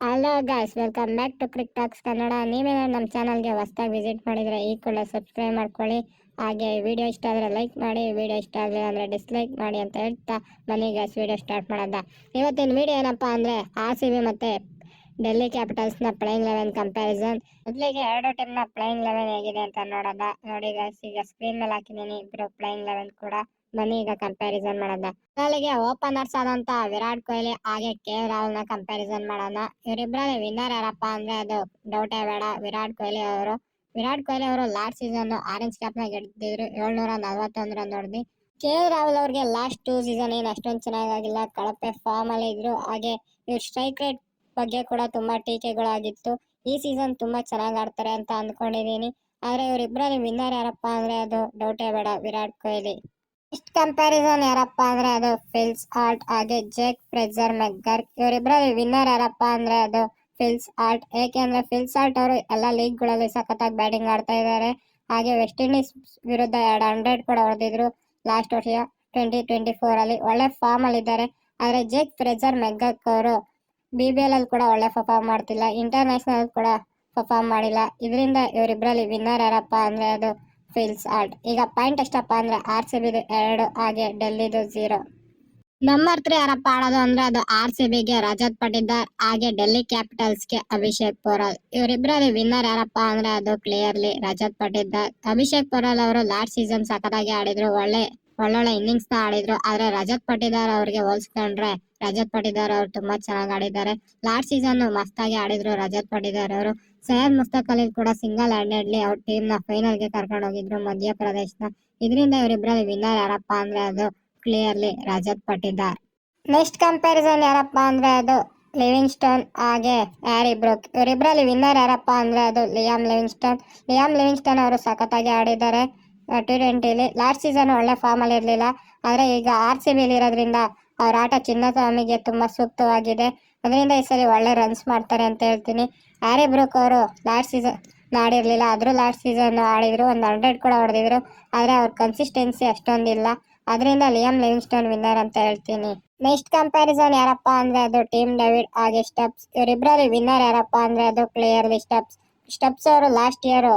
Hello guys welcome back to crick talks Kannada ನೀವೇನೋ ನಮ್ಮ ಚಾನಲ್ಗೆ ಹೊಸ್ದಾಗಿ ವಿಸಿಟ್ ಮಾಡಿದರೆ ಈ ಕೂಡ ಸಬ್ಸ್ಕ್ರೈಬ್ ಮಾಡ್ಕೊಳ್ಳಿ. ಹಾಗೆ ವಿಡಿಯೋ ಇಷ್ಟ ಆದರೆ ಲೈಕ್ ಮಾಡಿ ವಿಡಿಯೋ ಇಷ್ಟ ಆಗಲಿಲ್ಲ ಅಂದರೆ ಡಿಸ್ಲೈಕ್ ಮಾಡಿ ಅಂತ ಹೇಳ್ತಾ ಬನ್ನಿ ಗಾಯ್ಸ್ ವಿಡಿಯೋ ಸ್ಟಾರ್ಟ್ ಮಾಡೋದ ಇವತ್ತಿನ ವಿಡಿಯೋ ಏನಪ್ಪ ಅಂದರೆ ಆರ್ ಸಿ ಬಿ ಮತ್ತು ಡೆಲ್ಲಿ ಕ್ಯಾಪಿಟಲ್ಸ್ನ ಪ್ಲೇಯಿಂಗ್ ಲೆವೆನ್ ಕಂಪ್ಯಾರಿಸನ್ ಮೊದಲಿಗೆ ಎರಡು ಟೀಮ್ನ ಪ್ಲೇಯಿಂಗ್ ಲೆವೆನ್ ಹೇಗಿದೆ ಅಂತ ನೋಡೋದ ನೋಡಿ ಗಾಯ್ಸ್ ಈಗ ಸ್ಕ್ರೀನ್ ಮೇಲೆ ಹಾಕಿದ್ದೀನಿ ಇಬ್ಬರು ಪ್ಲೇಯಿಂಗ್ ಲೆವೆನ್ ಕೂಡ. ಬನ್ನಿ ಈಗ ಕಂಪ್ಯಾರಿಸನ್ ಮೊದಲಿಗೆ ಓಪನರ್ಸ್ ಆದಂತ ವಿರಾಟ್ ಕೊಹ್ಲಿ ಹಾಗೆ ಕೆ ರಾಹುಲ್ನ ಕಂಪ್ಯಾರಿಸನ್ ಮಾಡೋಣ. ಇವರಿಬ್ಬರಲ್ಲಿ ವಿನ್ನರ್ ಯಾರಪ್ಪ ಅಂದ್ರೆ ಅದು ಡೌಟೇ ಬೇಡ. ವಿರಾಟ್ ಕೊಹ್ಲಿ ಅವರು, ವಿರಾಟ್ ಕೊಹ್ಲಿ ಅವರು ಲಾಸ್ಟ್ ಸೀಸನ್ ಆರೆಂಜ್ ಕ್ಯಾಪ್ನ ಗೆದ್ದಿದ್ರು. ಏಳ್ನೂರ ನಲ್ವತ್ತೊಂದು ರನ್ ಹೊಡೆದು ಕೆ ರಾಹುಲ್ ಅವ್ರಿಗೆ ಲಾಸ್ಟ್ ಟೂ ಸೀಸನ್ ಏನು ಅಷ್ಟೊಂದು ಚೆನ್ನಾಗಿಲ್ಲ ಕಳಪೆ ಫಾರ್ಮ್ ಅಲ್ಲಿ ಇದ್ರು. ಹಾಗೆ ಇವ್ರ ಸ್ಟ್ರೈಕ್ ರೇಟ್ ಬಗ್ಗೆ ಕೂಡ ತುಂಬಾ ಟೀಕೆಗಳಾಗಿತ್ತು. ಈ ಸೀಸನ್ ತುಂಬಾ ಚೆನ್ನಾಗಿ ಆಡ್ತಾರೆ ಅಂತ ಅಂದ್ಕೊಂಡಿದೀನಿ. ಆದ್ರೆ ಇವರಿಬ್ಬರಲ್ಲಿ ವಿನ್ನರ್ ಯಾರಪ್ಪ ಅಂದ್ರೆ ಅದು ಡೌಟೇ ಬೇಡ. ವಿರಾಟ್ ಕೊಹ್ಲಿ. ಇಷ್ಟ ಕಂಪ್ಯಾರಿಸನ್ ಯಾರಪ್ಪ ಅಂದ್ರೆ ಅದು ಫಿಲ್ಸ್ ಆರ್ಟ್ ಹಾಗೆ ಜೇಕ್ ಫ್ರೆಜರ್ ಮೆಗ್ಗರ್ ಇವರಿಬ್ಬರಲ್ಲಿ ವಿನ್ನರ್ ಯಾರಪ್ಪ ಅಂದ್ರೆ ಅದು ಫಿಲ್ಸ್ ಏಕೆ ಅಂದ್ರೆ ಫಿಲ್ಸ್ ಆರ್ಟ್ ಅವರು ಎಲ್ಲ ಲೀಗ್ಗಳಲ್ಲಿ ಸಖತ್ತಾಗಿ ಬ್ಯಾಟಿಂಗ್ ಆಡ್ತಾ ಇದ್ದಾರೆ ಹಾಗೆ ವೆಸ್ಟ್ ಇಂಡೀಸ್ ವಿರುದ್ಧ ಎರಡು ಹಂಡ್ರೆಡ್ ಕೂಡ ಹೊಡೆದಿದ್ರು ಲಾಸ್ಟ್ ವರ್ಷ ಟ್ವೆಂಟಿ ಟ್ವೆಂಟಿ ಫೋರ್ ಅಲ್ಲಿ. ಒಳ್ಳೆ ಫಾರ್ಮ್ ಅಲ್ಲಿ ಇದ್ದಾರೆ. ಆದ್ರೆ ಜೇಕ್ ಫ್ರೆಜರ್ ಮೆಗ್ಗಕ್ ಅವರು ಬಿ ಬಿ ಎಲ್ ಅಲ್ಲಿ ಕೂಡ ಒಳ್ಳೆ ಪರ್ಫಾರ್ಮ್ ಮಾಡ್ತಿಲ್ಲ. ಇಂಟರ್ನ್ಯಾಷನಲ್ ಕೂಡ ಪರ್ಫಾರ್ಮ್ ಮಾಡಿಲ್ಲ. ಇದರಿಂದ ಇವರಿಬ್ಬರಲ್ಲಿ ವಿನ್ನರ್ ಯಾರಪ್ಪ ಅಂದ್ರೆ ಅದು ಫೀಲ್ಸ್ ಆರ್ಟ್. ಈಗ ಪಾಯಿಂಟ್ ಎಷ್ಟಪ್ಪ ಅಂದ್ರೆ ಆರ್ ಸಿ ಬಿದು ಎರಡು, ಹಾಗೆ ಡೆಲ್ಲಿದು ಝೀರೋ ನಂಬರ್ ತ್ರೀ ಯಾರಪ್ಪ ಆಡೋದು ಅಂದ್ರೆ ಅದು ಆರ್ ಸಿ ಬಿಗೆ ರಜತ್ ಪಟ್ಟಿದ್ದ ಹಾಗೆ ಡೆಲ್ಲಿ ಕ್ಯಾಪಿಟಲ್ಸ್ಗೆ ಅಭಿಷೇಕ್ ಪೋರಾಲ್. ಇವರಿಬ್ಬರಲ್ಲಿ ವಿನ್ನರ್ ಯಾರಪ್ಪ ಅಂದ್ರೆ ಅದು ಕ್ಲಿಯರ್ಲಿ ರಜತ್ ಪಟ್ಟಿದ್ದ ಅಭಿಷೇಕ್ ಪೋರಾಲ್ ಅವರು ಲಾಸ್ಟ್ ಸೀಸನ್ ಸಖತ್ತಾಗಿ ಆಡಿದ್ರು, ಒಳ್ಳೆ, ಒಳ್ಳೊಳ್ಳೆ ಇನ್ನಿಂಗ್ಸ್ನ ಆಡಿದ್ರು, ಆದ್ರೆ ರಜತ್ ಪಟ್ಟಿದಾರ್ ಅವ್ರಿಗೆ ಹೋಲ್ಸ್ಕೊಂಡ್ರೆ ರಜತ್ ಪಟ್ಟಿದಾರ್ ಅವ್ರು ತುಂಬಾ ಚೆನ್ನಾಗಿ ಆಡಿದ್ದಾರೆ. ಲಾಸ್ಟ್ ಸೀಸನ್ ಮಸ್ತಾಗಿ ಆಡಿದ್ರು ರಜತ್ ಪಟ್ಟಿದಾರ್ ಅವರು. ಸೈಯದ್ ಮುಸ್ತಕ್ ಅಲಿ ಕೂಡ ಸಿಂಗಲ್ ಹ್ಯಾಂಡೆಡ್ಲಿ ಅವ್ರ ಟೀಮ್ನ ಫೈನಲ್ಗೆ ಕರ್ಕೊಂಡು ಹೋಗಿದ್ರು ಮಧ್ಯಪ್ರದೇಶನ ಇದರಿಂದ ಇವರಿಬ್ಬರಲ್ಲಿ ವಿನ್ನರ್ ಯಾರಪ್ಪ ಅಂದ್ರೆ ಅದು clearly Rajat Patidar. Next comparison ಯಾರಪ್ಪ ಅಂದ್ರೆ ಅದು ಲಿವಿಂಗ್ ಸ್ಟೋನ್ ಹಾಗೆ ಹ್ಯಾರಿ ಬ್ರೋಕ್ ಇವರಿಬ್ಬರಲ್ಲಿ ವಿನ್ನರ್ ಯಾರಪ್ಪ ಅಂದ್ರೆ ಅದು Liam Livingstone Liam Livingstone ಅವರು ಸಖತ್ತಾಗಿ ಆಡಿದ್ದಾರೆ. ಟಿ ಟ್ವೆಂಟಿಲಿ ಲಾಸ್ಟ್ ಸೀಸನ್ ಒಳ್ಳೆ ಫಾರ್ಮ್ ಅಲ್ಲಿ ಇರಲಿಲ್ಲ. ಆದ್ರೆ ಈಗ ಆರ್ ಸಿ ಬಿಲಿ ಇರೋದ್ರಿಂದ ಅವ್ರ ಆಟ ಚಿನ್ನಸ್ವಾಮಿಗೆ ತುಂಬಾ ಸೂಕ್ತವಾಗಿದೆ. ಅದರಿಂದ ಈ ಸರಿ ಒಳ್ಳೆ ರನ್ಸ್ ಮಾಡ್ತಾರೆ ಅಂತ ಹೇಳ್ತೀನಿ. ಆರ್ಯ ಬ್ರೂಕ್ ಅವರು ಲಾಸ್ಟ್ ಸೀಸನ್ ಆಡಿರಲಿಲ್ಲ. ಆದ್ರೂ ಲಾಸ್ಟ್ ಸೀಸನ್ ಆಡಿದ್ರು. ಒಂದು ಹಂಡ್ರೆಡ್ ಕೂಡ ಹೊಡೆದಿದ್ರು. ಆದ್ರೆ ಅವ್ರ ಕನ್ಸಿಸ್ಟೆನ್ಸಿ ಅಷ್ಟೊಂದಿಲ್ಲ. ಅದರಿಂದ ಲಿಯಮ್ ಲಿವಿಂಗ್ಸ್ಟೋನ್ ವಿನ್ನರ್ ಅಂತ ಹೇಳ್ತೀನಿ. ನೆಕ್ಸ್ಟ್ ಕಂಪ್ಯಾರಿಸನ್ ಯಾರಪ್ಪ ಅಂದ್ರೆ ಅದು ಟೀಮ್ ಡೇವಿಡ್ ಹಾಗೆ ಸ್ಟೆಪ್ಸ್ ಇವರಿಬ್ಬರಲ್ಲಿ ವಿನ್ನರ್ ಯಾರಪ್ಪ ಅಂದ್ರೆ ಅದು ಕ್ಲಿಯರ್ಲಿ ಸ್ಟೆಪ್ಸ್ ಸ್ಟೆಪ್ಸ್ ಅವರು ಲಾಸ್ಟ್ ಇಯರ್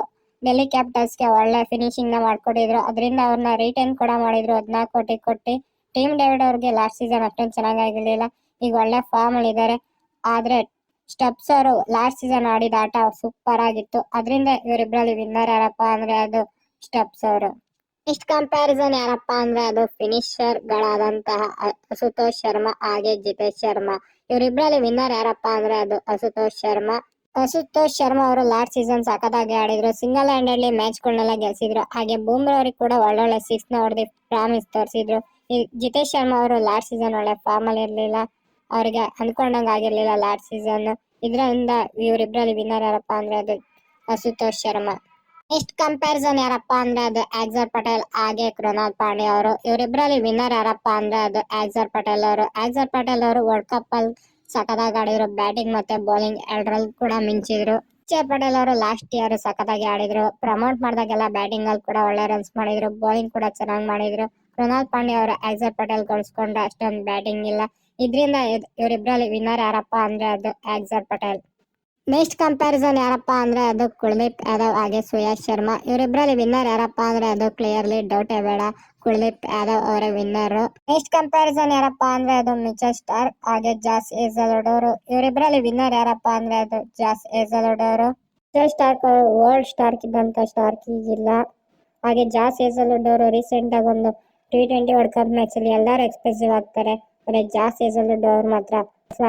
ಡೆಲ್ಲಿ ಕ್ಯಾಪಿಟಲ್ಸ್ಗೆ ಒಳ್ಳೆ ಫಿನಿಶಿಂಗ್ನ ಮಾಡ್ಕೊಟ್ಟಿದ್ರು. ಅದರಿಂದ ಅವ್ರನ್ನ ರಿಟರ್ನ್ ಕೂಡ ಮಾಡಿದ್ರು. ಹದಿನಾಲ್ಕು ಕೋಟಿ ಕೊಟ್ಟು. ಟೀಮ್ ಡೇವಿಡ್ ಅವ್ರಿಗೆ ಲಾಸ್ಟ್ ಸೀಸನ್ ಅಷ್ಟೊಂದು ಚೆನ್ನಾಗಿರಲಿಲ್ಲ ಈಗ ಒಳ್ಳೆ ಫಾರ್ಮ್ ಅಲ್ಲಿ ಇದ್ದಾರೆ ಆದ್ರೆ ಸ್ಟೆಪ್ಸ್ ಅವರು ಲಾಸ್ಟ್ ಸೀಸನ್ ಆಡಿದ ಆಟ ಸೂಪರ್ ಆಗಿತ್ತು. ಅದರಿಂದ ಇವರಿಬ್ಬರಲ್ಲಿ ವಿನ್ನರ್ ಯಾರಪ್ಪ ಅಂದ್ರೆ ಅದು ಸ್ಟೆಪ್ಸ್ ಅವರು. ಇಷ್ಟು ಕಂಪ್ಯಾರಿಸನ್ ಯಾರಪ್ಪ ಅಂದ್ರೆ ಅದು ಫಿನಿಶರ್ ಗಳಾದಂತಹ ಅಸುತೋಷ್ ಶರ್ಮಾ ಹಾಗೆ ಜಿತೇಶ್ ಶರ್ಮಾ. ಇವರಿಬ್ಬರಲ್ಲಿ ವಿನ್ನರ್ ಯಾರಪ್ಪ ಅಂದ್ರೆ ಅದು ಅಸುತೋಷ್ ಶರ್ಮಾ. ಅಸುತೋಷ್ ಶರ್ಮಾ ಅವರು ಲಾಸ್ಟ್ ಸೀಸನ್ ಸಖತ್ತಾಗಿ ಆಡಿದ್ರು. ಸಿಂಗಲ್ ಹ್ಯಾಂಡ್ ಅಲ್ಲಿ ಮ್ಯಾಚ್ ಗಳನ್ನೆಲ್ಲ ಗೆಲ್ಸಿದ್ರು. ಹಾಗೆ ಬೂಮ್ರಾ ಅವ್ರಿಗೆ ಕೂಡ ಒಳ್ಳೊಳ್ಳೆ ಸಿಕ್ಸ್ನ ಪ್ರಾಮಿಸ್ ತೋರಿಸಿದ್ರು. ಜಿತೇಶ್ ಶರ್ಮಾ ಅವರು ಲಾಸ್ಟ್ ಸೀಸನ್ ಒಳ್ಳೆ ಫಾರ್ಮ್ ಅಲ್ಲಿ ಇರ್ಲಿಲ್ಲ. ಅವ್ರಿಗೆ ಅನ್ಕೊಂಡಂಗ ಆಗಿರ್ಲಿಲ್ಲ ಲಾಸ್ಟ್ ಸೀಸನ್ ಇದರಿಂದ ಇವರಿಬ್ರಲ್ಲಿ ವಿನ್ನರ್ ಯಾರಪ್ಪ ಅಂದ್ರೆ ಅದು ಅಸುತೋಷ್ ಶರ್ಮಾ. ನೆಕ್ಸ್ಟ್ ಕಂಪ್ಯಾರಿಸನ್ ಯಾರಪ್ಪ ಅಂದ್ರೆ ಅದು ಆಕ್ಸರ್ ಪಟೇಲ್ ಹಾಗೆ ಕೃನಾಲ್ ಪಾಂಡೆ ಅವರು. ಇವರಿಬ್ರಲ್ಲಿ ವಿನ್ನರ್ ಯಾರಪ್ಪ ಅಂದ್ರೆ ಅದು ಆಕ್ಸರ್ ಪಟೇಲ್ ಅವರು. ಆಕ್ಸರ್ ಪಟೇಲ್ ಅವರು ವರ್ಲ್ಡ್ ಕಪ್ ಅಲ್ಲಿ ಸಖತ್ತಾಗಿ ಆಡಿದ್ರು. ಬ್ಯಾಟಿಂಗ್ ಮತ್ತೆ ಬೌಲಿಂಗ್ ಎರಡರಲ್ಲಿ ಕೂಡ ಮಿಂಚಿದ್ರು. ಅಕ್ಷಯ್ ಪಟೇಲ್ ಅವರು ಲಾಸ್ಟ್ ಇಯರ್ ಸಖತ್ತಾಗಿ ಆಡಿದ್ರು. ಪ್ರಮೋಟ್ ಮಾಡಿದಾಗೆಲ್ಲ ಬ್ಯಾಟಿಂಗ್ ಅಲ್ಲಿ ಕೂಡ ಒಳ್ಳೆ ರನ್ಸ್ ಮಾಡಿದ್ರು. ಬೌಲಿಂಗ್ ಕೂಡ ಚೆನ್ನಾಗಿ ಮಾಡಿದ್ರು. ಕೃನಾಲ್ ಪಾಂಡೆ ಅವರ ಆಕ್ಸರ್ ಪಟೇಲ್ ಗಳಿಸ್ಕೊಂಡ್ರೆ ಅಷ್ಟೊಂದು ಬ್ಯಾಟಿಂಗ್ ಇಲ್ಲ. ಇದರಿಂದ ಇವರಿಬ್ಬರಲ್ಲಿ ವಿನ್ನರ್ ಯಾರಪ್ಪ ಅಂದ್ರೆ ಅದು ಆಕ್ಸರ್ ಪಟೇಲ್. ನೆಕ್ಸ್ಟ್ ಕಂಪ್ಯಾರಿಸನ್ ಯಾರಪ್ಪ ಅಂದ್ರೆ ಅದು ಕುಲ್ದೀಪ್ ಯಾದವ್ ಹಾಗೆ ಸುಯಾಶ್ ಶರ್ಮಾ. ಇವರಿಬ್ಬರಲ್ಲಿ ವಿನ್ನರ್ ಯಾರಪ್ಪ ಅಂದ್ರೆ ಅದು ಕ್ಲಿಯರ್ಲಿ ಡೌಟ್ ಬೇಡ. ಕುಲ್ದೀಪ್ ಯಾದವ್ ಅವರ ವಿನ್ನರ್. ನೆಕ್ಸ್ಟ್ ಕಂಪ್ಯಾರಿಸನ್ ಯಾರಪ್ಪ ಅಂದ್ರೆ ಅದು ಮಿಚಲ್ ಸ್ಟಾರ್ ಹಾಗೆ ಜಾಸ್ ಏಜಲೋಡೋರು. ಇವರಿಬ್ಬರಲ್ಲಿ ವಿನ್ನರ್ ಯಾರಪ್ಪ ಅಂದ್ರೆ ಅದು ಜಾಸ್ ಏಜಲೋಡೋರು. ಮಿಚಲ್ ಸ್ಟಾರ್ಕ್ ವರ್ಲ್ಡ್ ಸ್ಟಾರ್ಕ್ ಇದ್ದಂತ ಸ್ಟಾರ್ಕ್ ಈಗಿಲ್ಲ ಹಾಗೆ ಜಾಸ್ ಏಜಲೋಡೋರು ರೀಸೆಂಟ್ ಆಗಿ ಒಂದು T twenty world cup match ಅಲ್ಲಿ ಎಲ್ಲರೂ ಎಕ್ಸ್ಪೆನ್ಸಿವ್ ಆಗ್ತಾರೆ. ಆದ್ರೆ ಅಲ್ಲಿ ಡೋರ್ ಮಾತ್ರ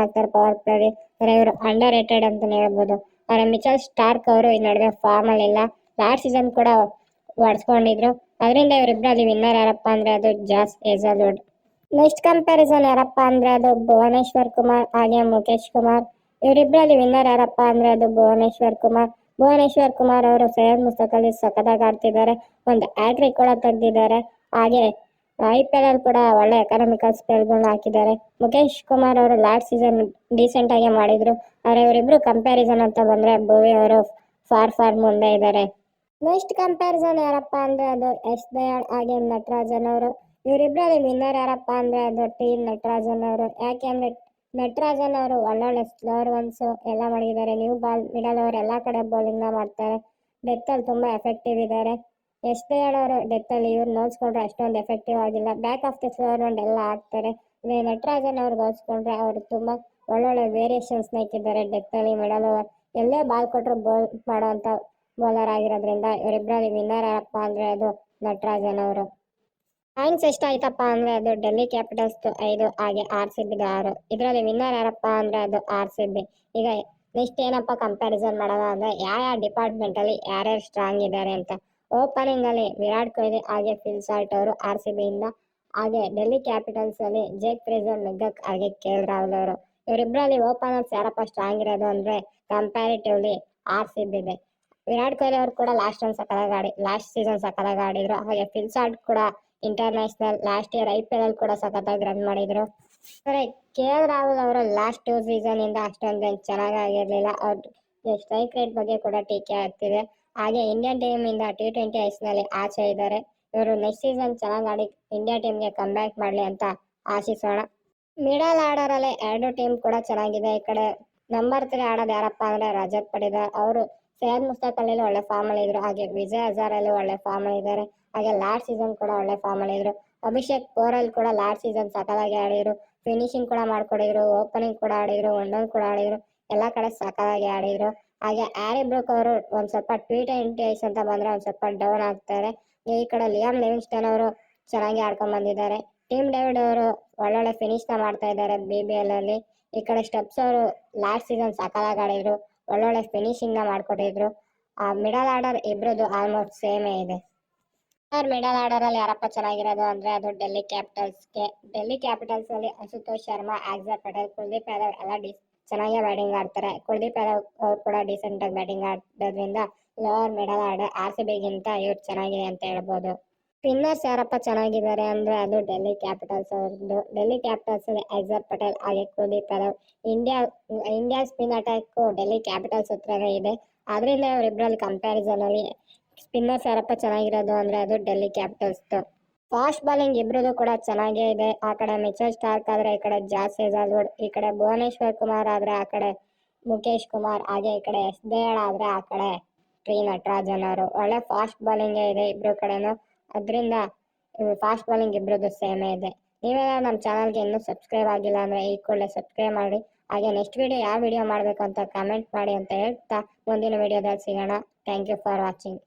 ಆಗ್ತಾರೆ ಪವರ್ ಪ್ಲೇ ಬರೀ ಇವರು ಅಂಡರ್ ರೇಟೆಡ್ ಅಂತಾನೆ ಹೇಳ್ಬೋದು. ಆದ್ರೆ ಮಿಚಲ್ ಸ್ಟಾರ್ಕ್ ಅವರು ಈ ನಡುವೆ ಫಾರ್ಮ್ ಅಲ್ಲಿ ಇಲ್ಲ. ಲಾಸ್ಟ್ ಸೀಸನ್ ಕೂಡ ಹೊಡ್ಸ್ಕೊಂಡಿದ್ರು ಅದರಿಂದ ಇವರಿಬ್ಬರಲ್ಲಿ ವಿನ್ನರ್ ಯಾರಪ್ಪ ಅಂದ್ರೆ ಅದು ಜಾಸ್ ಏಜಲ್ವುಡ್ ನೆಕ್ಸ್ಟ್ ಕಂಪ್ಯಾರಿಸನ್ ಯಾರಪ್ಪ ಅಂದ್ರೆ ಅದು ಭುವನೇಶ್ವರ್ ಕುಮಾರ್ ಹಾಗೆ ಮುಖೇಶ್ ಕುಮಾರ್. ಇವರಿಬ್ಬರಲ್ಲಿ ವಿನ್ನರ್ ಯಾರಪ್ಪ ಅಂದ್ರೆ ಅದು ಭುವನೇಶ್ವರ್ ಕುಮಾರ್. ಭುವನೇಶ್ವರ್ ಕುಮಾರ್ ಅವರು ಸೈಯದ್ ಮುಸ್ತಕಲ್ಲಿ ಸಖತ್ತಾಗಿ ಆಡ್ತಿದ್ದಾರೆ. ಒಂದು ಆಟ್ರಿಕ್ ಕೂಡ ತೆಗೆದಿದ್ದಾರೆ. ಹಾಗೆ ಐ ಪಿ ಅಲ್ಲಿ ಕೂಡ ಒಳ್ಳೆ ಎಕನಾಮಿಕಲ್ ಸ್ಪೆಲ್ಗಳನ್ನ ಹಾಕಿದ್ದಾರೆ. ಮುಖೇಶ್ ಕುಮಾರ್ ಅವರು ಲಾಸ್ಟ್ ಸೀಸನ್ ಡೀಸೆಂಟ್ ಆಗಿ ಮಾಡಿದ್ರು. ಆದರೆ ಇವರಿಬ್ರು ಕಂಪ್ಯಾರಿಸನ್ ಅಂತ ಬಂದ್ರೆ ಭುವಿ ಅವರು ಫಾರ್ ಫಾರ್ ಮುಂದೆ ಇದ್ದಾರೆ. ನೆಕ್ಸ್ಟ್ ಕಂಪ್ಯಾರಿಸನ್ ಯಾರಪ್ಪ ಅಂದ್ರೆ ಅದು ಎಸ್ ದಯಾಳ್ ಹಾಗೆ ನಟರಾಜನ್ ಅವರು. ಇವರಿಬ್ಬರಲ್ಲಿ ವಿನ್ನರ್ ಯಾರಪ್ಪ ಅಂದ್ರೆ ಅದು ಟಿ ನಟರಾಜನ್ ಅವರು. ಯಾಕೆಂದ್ರೆ ನಟರಾಜನ್ ಅವರು ಒಳ್ಳೊಳ್ಳೆ ಸ್ಲೋರ್ ಒನ್ಸ್ ಎಲ್ಲ ಮಾಡಿದ್ದಾರೆ. ನ್ಯೂ ಬಾಲ್ ಮಿಡಲ್ ಅವರು ಎಲ್ಲ ಕಡೆ ಬೌಲಿಂಗ್ನ ಮಾಡ್ತಾರೆ. ಡೆತ್ತಲ್ಲಿ ತುಂಬಾ ಎಫೆಕ್ಟಿವ್ ಇದ್ದಾರೆ. ಎಷ್ಟೇ ಹೇಳೋರು ಡೆತ್ತಲ್ಲಿ ಇವ್ರು ನೋಡ್ಸ್ಕೊಂಡ್ರೆ ಅಷ್ಟೊಂದು ಎಫೆಕ್ಟಿವ್ ಆಗಿಲ್ಲ. ಬ್ಯಾಕ್ ಆಫ್ ದ ಫ್ಲೋರ್ ಒಂದು ಎಲ್ಲ ಹಾಕ್ತಾರೆ. ನಟರಾಜನ್ ಅವ್ರು ಹೋಲ್ಸ್ಕೊಂಡ್ರೆ ಅವರು ತುಂಬ ಒಳ್ಳೊಳ್ಳೆ ವೇರಿಯೇಷನ್ಸ್ನ ಡೆತ್ ಡೆತ್ತಲ್ಲಿ ಮೆಡಲ್ ಓವರ್ ಎಲ್ಲೇ ಬಾಲ್ ಕೊಟ್ಟರು ಬೌಲ್ ಮಾಡೋವಂಥ ಬೌಲರ್ ಆಗಿರೋದ್ರಿಂದ ಇವರಿಬ್ಬರಲ್ಲಿ ವಿನ್ನರ್ ಯಾರಪ್ಪ ಅಂದರೆ ಅದು ನಟರಾಜನ್ ಅವರು. ಪಾಯಿಂಟ್ಸ್ ಎಷ್ಟಾಯ್ತಪ್ಪ ಅಂದರೆ ಅದು ಡೆಲ್ಲಿ ಕ್ಯಾಪಿಟಲ್ಸ್ ಐದು, ಹಾಗೆ ಆರ್ ಸಿ ಬಿದು ಆರು. ಇದರಲ್ಲಿ ವಿನ್ನರ್ ಯಾರಪ್ಪ ಅಂದರೆ ಅದು ಆರ್ ಸಿ ಬಿ ಈಗ ನೆಕ್ಸ್ಟ್ ಏನಪ್ಪ ಕಂಪ್ಯಾರಿಸನ್ ಮಾಡೋದು ಅಂದರೆ ಯಾವ ಯಾವ ಡಿಪಾರ್ಟ್ಮೆಂಟಲ್ಲಿ ಯಾರ್ಯಾರು ಸ್ಟ್ರಾಂಗ್ ಇದ್ದಾರೆ ಅಂತ. ಓಪನಿಂಗ್ ಅಲ್ಲಿ ವಿರಾಟ್ ಕೊಹ್ಲಿ, ಹಾಗೆ ಫಿಲ್ಸಾರ್ಟ್ ಅವರು ಆರ್ ಸಿ ಬಿ ಇಂದ ಹಾಗೆ ಡೆಲ್ಲಿ ಕ್ಯಾಪಿಟಲ್ಸ್ ಅಲ್ಲಿ ಜೇಕ್ ಫ್ರೇಸರ್ ನುಗ್ಗಕ್ ಹಾಗೆ ಕೇಲ್ ರಾಹುಲ್ ಅವರು. ಇವರಿಬ್ಬರಲ್ಲಿ ಓಪನರ್ಸ್ ಯಾರಪ್ಪ ಸ್ಟ್ರಾಂಗ್ ಇರೋದು ಅಂದ್ರೆ ಕಂಪ್ಯಾರಿಟಿವ್ಲಿ ಆರ್ ಸಿ ಬಿ ಇದೆ ವಿರಾಟ್ ಕೊಹ್ಲಿ ಅವರು ಕೂಡ ಲಾಸ್ಟ್ ಒಂದು ಸಕಲಾಗಿ ಆಡಿ ಲಾಸ್ಟ್ ಸೀಸನ್ ಸಕಲಾಗಿ ಆಡಿದ್ರು. ಹಾಗೆ ಫಿಲ್ಸಾರ್ಟ್ ಕೂಡ international last year I P L ಅಲ್ಲಿ ಕೂಡ ಸಖತ್ತಾಗಿ ರನ್ ಮಾಡಿದ್ರು. ಸರಿ ಕೆ ಎಲ್ ರಾಹುಲ್ ಅವರು ಲಾಸ್ಟ್ ಟೂ ಸೀಸನ್ ಇಂದ ಅಷ್ಟೊಂದು ಚೆನ್ನಾಗಾಗಿರ್ಲಿಲ್ಲ ಅವ್ರ ಸ್ಟ್ರೈಕ್ ರೇಟ್ ಬಗ್ಗೆ ಕೂಡ ಟೀಕೆ ಆಗ್ತಿದೆ. ಹಾಗೆ ಇಂಡಿಯನ್ ಟೀಮ್ ಇಂದ ಟಿ ಟ್ವೆಂಟಿ ಐಸ್ನಲ್ಲಿ ಆಚೆ ಇದ್ದಾರೆ. ಇವರು ನೆಕ್ಸ್ಟ್ ಸೀಸನ್ ಚೆನ್ನಾಗಿ ಆಡಿ ಇಂಡಿಯಾ ಟೀಮ್ಗೆ ಕಮ್ ಬ್ಯಾಕ್ ಮಾಡಲಿ ಅಂತ ಆಶಿಸೋಣ. ಮಿಡಲ್ ಆರ್ಡರ್ ಅಲ್ಲಿ ಎರಡು ಟೀಮ್ ಕೂಡ ಚೆನ್ನಾಗಿದೆ. ಈ ಕಡೆ ನಂಬರ್ ತ್ರೀ ಆಡೋದು ಯಾರಪ್ಪ ಅಂದ್ರೆ ರಜತ್ ಪಡೆದ ಅವರು ಸೈಯದ್ ಮುಸ್ತಾಕ್ ಅಲ್ಲಿ ಒಳ್ಳೆ ಫಾರ್ಮ್ ಅಲ್ಲಿ ಇದ್ರು. ಹಾಗೆ ವಿಜಯ್ ಹಜಾರ್ ಅಲ್ಲಿ ಒಳ್ಳೆ ಫಾರ್ಮ್ ಅಲ್ಲಿ ಇದ್ದಾರೆ. ಹಾಗೆ ಲಾಸ್ಟ್ ಸೀಸನ್ ಕೂಡ ಒಳ್ಳೆ ಫಾರ್ಮ್ ಅಲ್ಲಿ ಇದ್ರು. ಅಭಿಷೇಕ್ ಪೋರಲ್ ಕೂಡ ಲಾಸ್ಟ್ ಸೀಸನ್ ಸಕಲಾಗಿ ಆಡಿದ್ರು. ಫಿನಿಶಿಂಗ್ ಕೂಡ ಮಾಡ್ಕೊಡಿದ್ರು. ಓಪನಿಂಗ್ ಕೂಡ ಆಡಿದ್ರು. ಒನ್ ಕೂಡ ಆಡಿದ್ರು. ಎಲ್ಲಾ ಕಡೆ ಸಕಲಾಗಿ ಆಡಿದ್ರು. ಹಾಗೆ ಆರಿ ಬ್ರೂಕ್ ಅವರು ಒಂದ್ ಸ್ವಲ್ಪ ಟ್ವೀಟ್ ಎಂಟಿ ಐಸ್ ಅಂತ ಬಂದ್ರೆ ಒಂದ್ ಸ್ವಲ್ಪ ಡೌನ್ ಆಗ್ತಾರೆ. ಈ ಕಡೆ ಲಿಯಾಮ್ ಲಿವಿಂಗ್ಸ್ಟನ್ ಅವರು ಚೆನ್ನಾಗಿ ಆಡ್ಕೊಂಡ್ ಬಂದಿದ್ದಾರೆ. ಟೀಮ್ ಡೇವಿಡ್ ಅವರು ಒಳ್ಳೊಳ್ಳೆ ಫಿನಿಶ್ನ ಮಾಡ್ತಾ ಇದ್ದಾರೆ ಬಿ ಬಿ ಎಲ್ ಅಲ್ಲಿ. ಈ ಕಡೆ ಸ್ಟೆಪ್ಸ್ ಅವರು ಲಾಸ್ಟ್ ಸೀಸನ್ ಸಕಾಲಾಗಿ ಆಡಿದ್ರು, ಒಳ್ಳೊಳ್ಳೆ ಫಿನಿಶಿಂಗ್ನ ಮಾಡ್ಕೊಟ್ಟಿದ್ರು. ಆ ಮಿಡಲ್ ಆರ್ಡರ್ ಇಬ್ರದ್ದು ಆಲ್ಮೋಸ್ಟ್ ಸೇಮ್ ಇದೆ. ಸರ್ ಮಿಡಲ್ ಆರ್ಡರ್ ಅಲ್ಲಿ ಯಾರಪ್ಪ ಚೆನ್ನಾಗಿರೋದು ಅಂದ್ರೆ ಅದು ಡೆಲ್ಲಿ ಕ್ಯಾಪಿಟಲ್ಸ್ಗೆ ಡೆಲ್ಲಿ ಕ್ಯಾಪಿಟಲ್ಸ್ ಅಲ್ಲಿ ಅಶುತೋಷ್ ಶರ್ಮಾ ಆಕ್ಸರ್ ಪಟೇಲ್ ಕುಲ್ದೀಪ್ ಯಾದವ್ ಎಲ್ಲ ಡಿ ಚೆನ್ನಾಗಿ ಬ್ಯಾಟಿಂಗ್ ಆಡ್ತಾರೆ. ಕುಲದೀಪ್ ಯಾದವ್ ಅವ್ರು ಕೂಡ ಡಿಸೆಂಟ್ ಆಗಿ ಬ್ಯಾಟಿಂಗ್ ಆಡೋದ್ರಿಂದ lower middle order R C ಬಿಗಿಂತ ಇವ್ರು ಚೆನ್ನಾಗಿದೆ ಅಂತ ಹೇಳ್ಬೋದು. ಸ್ಪಿನ್ನರ್ಸ್ ಯಾರಪ್ಪ ಚೆನ್ನಾಗಿದ್ದಾರೆ ಅಂದ್ರೆ ಅದು ಡೆಲ್ಲಿ ಕ್ಯಾಪಿಟಲ್ಸ್ ಅವ್ರದ್ದು. ಡೆಲ್ಲಿ ಕ್ಯಾಪಿಟಲ್ಸ್ ಅಕ್ಸರ್ ಪಟೇಲ್ ಹಾಗೆ Kuldeep Yadav. India India spin attack Delhi Capitals ಹತ್ರನೇ ಇದೆ. ಅದರಿಂದ ಕಂಪ್ಯಾರಿಸನ್ ಅಲ್ಲಿ ಸ್ಪಿನ್ನರ್ಸ್ ಯಾರಪ್ಪ ಚೆನ್ನಾಗಿರೋದು ಅಂದ್ರೆ ಅದು ಡೆಲ್ಲಿ ಕ್ಯಾಪಿಟಲ್ಸ್ ಫಾಸ್ಟ್ ಬಾಲಿಂಗ್ ಇಬ್ಬರದು ಕೂಡ ಚೆನ್ನಾಗೇ ಇದೆ. ಆ ಕಡೆ ಮಿಚಲ್ ಸ್ಟಾರ್ಕ್ ಆದ್ರೆ, ಈ ಕಡೆ ಜಾಸ್ ಹೇಜಲ್ವುಡ್ ಈ ಕಡೆ ಭುವನೇಶ್ವರ್ ಕುಮಾರ್ ಆದ್ರೆ, ಆ ಕಡೆ ಮುಖೇಶ್ ಕುಮಾರ್, ಹಾಗೆ ಈ ಕಡೆ ಎಸ್ ದಯಾಳ್ ಆದ್ರೆ, ಆ ಕಡೆ ಟಿ ನಟರಾಜನ್ ಅವರು ಒಳ್ಳೆ ಫಾಸ್ಟ್ ಬಾಲಿಂಗ್ ಇದೆ ಇಬ್ರು ಕಡೆನು. ಅದರಿಂದ ಫಾಸ್ಟ್ ಬಾಲಿಂಗ್ ಇಬ್ಬರದು ಸೇಮೇ ಇದೆ. ನೀವೆಲ್ಲ ನಮ್ಮ ಚಾನಲ್ಗೆ ಇನ್ನೂ ಸಬ್ಸ್ಕ್ರೈಬ್ ಆಗಿಲ್ಲ ಅಂದ್ರೆ ಈ ಕೂಡಲೇ ಸಬ್ಸ್ಕ್ರೈಬ್ ಮಾಡಿ. ಹಾಗೆ ನೆಕ್ಸ್ಟ್ ವಿಡಿಯೋ ಯಾವ ವಿಡಿಯೋ ಮಾಡಬೇಕು ಅಂತ ಕಮೆಂಟ್ ಮಾಡಿ ಅಂತ ಹೇಳ್ತಾ ಮುಂದಿನ ವಿಡಿಯೋದಲ್ಲಿ ಸಿಗೋಣ. Thank you for watching